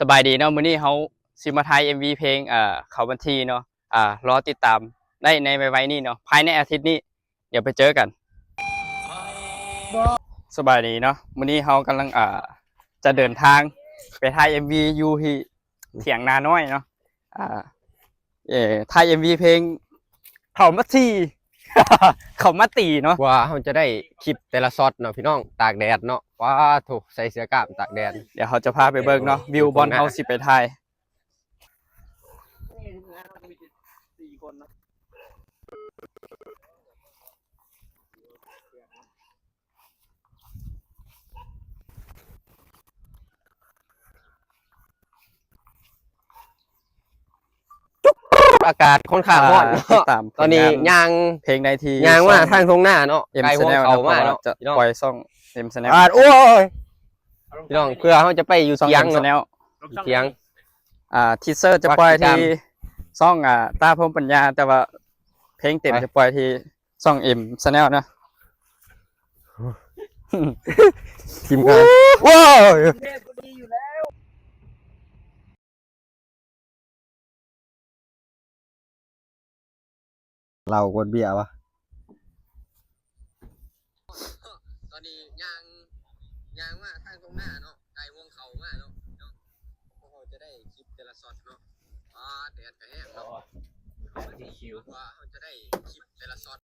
สบายดีเนาะมื้อนี้เฮาสิมาถ่าย MV เพลงเอ่อเขาบันทีเนาะอ่ารอติดตามได้ในไวๆนี้เนาะภายในอาทิตย์นี้ เดี๋ยวไปเจอกันสบายดีเนาะมื้อนี้เฮากำลังอ่าจะเดินทางไปถ่าย MV อยู่ที่เถียงนาน้อยเนาะอ่าเอ่อถ่าย MV เพลงเขามาที เขามาตีเนาะว่าเราจะได้คลิปแต่ละซอตเนาะพี่น้องตากแดดเนาะว้าถูกใส่เสื้อกล้ามตากแดดเดี๋ยวเขาจะพาไปเบิ่งเนาะวิวบอลเฮาสิไปถ่าย อากาศค่อนข้างร้อนติดเนาะตามตอนนี้ผลงยางเพลงในทียางว่าทางทงหน้าเนาะเอ็มไกลชวงแนลเขานะมาเพราะเนาะว่าจะพี่น้องปล่อยซ่องเอ็มชแนลอ่าโอ้ยพี่น้องเพื่อเขาจะไปอยู่ซ่องเทียเอ็งมชแนเนาะลเทียง อ่าทีเซอร์จะปล่อยวัดกิจกรรที่มซ่องอ่าตาพรหมปัญญา แต่ว่าเพลงเต็มไปจะปล่อยที่ซ่องเอ็มชแนลนะทีมงานว้าว เราคนเบียร์วะตอนนี้ยางยางว่าทางตรงหน้าเนาะไกลวงเขามาเนาะเนาะพวกเราจะได้คลิปแต่ละซอตเนาะอ่าแดดก็แห้งเนาะว่าเขาจะได้คลิปแต่ละซอต